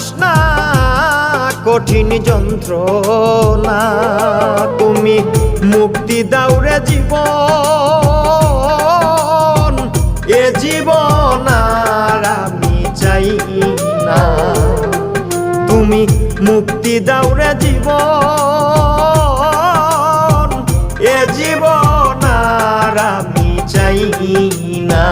তৃষ্ণা, কঠিন যন্ত্রণা, তুমি মুক্তি দাউরে জীব এ জীবন আর আমি চাই না। তুমি মুক্তি দাউরে জীব এ জীবন আর আমি চাই না।